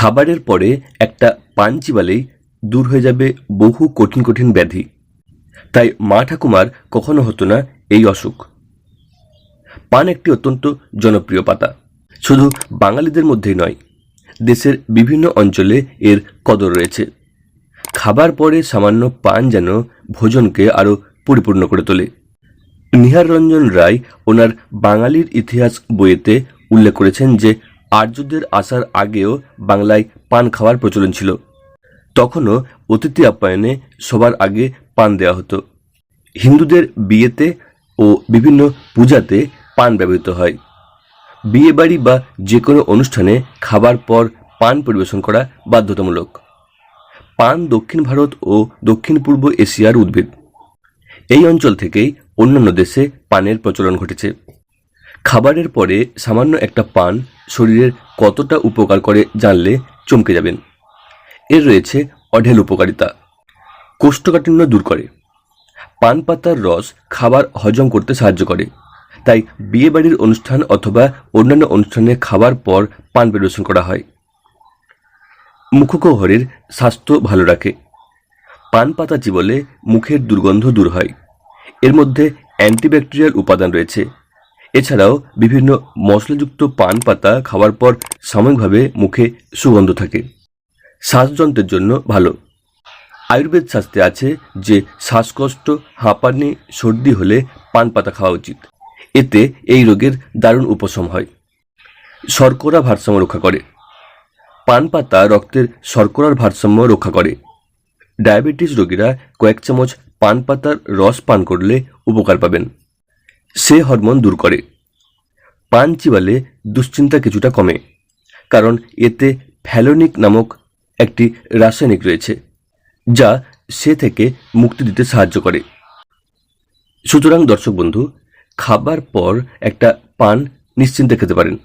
খাবারের পরে একটা পান চিবালেই দূর হয়ে যাবে বহু কঠিন কঠিন ব্যাধি। তাই মা ঠাকুমার কখনো হতো না এই অসুখ। পান একটি অত্যন্ত জনপ্রিয় পাতা। শুধু বাঙালিদের মধ্যেই নয়, দেশের বিভিন্ন অঞ্চলে এর কদর রয়েছে। খাবার পরে সামান্য পান যেন ভোজনকে আরও পরিপূর্ণ করে তোলে। নিহার রঞ্জন রায় ওনার বাঙালির ইতিহাস বইয়েতে উল্লেখ করেছেন যে আর্যদের আসার আগেও বাংলায় পান খাওয়ার প্রচলন ছিল। তখনও অতিথি আপ্যায়নে সবার আগে পান দেওয়া হতো। হিন্দুদের বিয়েতে ও বিভিন্ন পূজাতে পান ব্যবহৃত হয়। বিয়ে বাড়ি বা যে কোনো অনুষ্ঠানে খাবার পর পান পরিবেশন করা বাধ্যতামূলক। পান দক্ষিণ ভারত ও দক্ষিণ পূর্ব এশিয়ার উদ্ভিদ। এই অঞ্চল থেকেই অন্যান্য দেশে পানের প্রচলন ঘটেছে। খাবারের পরে সামান্য একটা পান শরীরের কতটা উপকার করে জানলে চমকে যাবেন। এর রয়েছে অঢেল উপকারিতা। কোষ্ঠকাঠিন্য দূর করে। পান পাতার রস খাবার হজম করতে সাহায্য করে। তাই বিয়েবাড়ির অনুষ্ঠান অথবা অন্যান্য অনুষ্ঠানে খাবার পর পান পরিবেশন করা হয়। মুখগহ্বরের স্বাস্থ্য ভালো রাখে। পান পাতা চিবলে মুখের দুর্গন্ধ দূর হয়। এর মধ্যে অ্যান্টিব্যাকটেরিয়াল উপাদান রয়েছে। এছাড়াও বিভিন্ন মশলাযুক্ত পান পাতা খাওয়ার পর সাময়িকভাবে মুখে সুগন্ধ থাকে। শ্বাসযন্ত্রের জন্য ভালো। আয়ুর্বেদ শাস্ত্রে আছে যে শ্বাসকষ্ট, হাঁপানি, সর্দি হলে পান পাতা খাওয়া উচিত। এতে এই রোগের দারুণ উপশম হয়। শর্করা ভারসাম্য রক্ষা করে। পান পাতা রক্তের শর্করার ভারসাম্য রক্ষা করে। ডায়াবেটিস রোগীরা কয়েক চামচ পান পাতার রস পান করলে উপকার পাবেন। সে হরমোন দূর করে। পান চিবালে দুশ্চিন্তা কিছুটা কমে, কারণ এতে ফ্যালোনিক নামক একটি রাসায়নিক রয়েছে, যা সে থেকে মুক্তি দিতে সাহায্য করে। সুতরাং দর্শক বন্ধু, খাবার পর একটা পান নিশ্চিন্তে খেতে পারেন।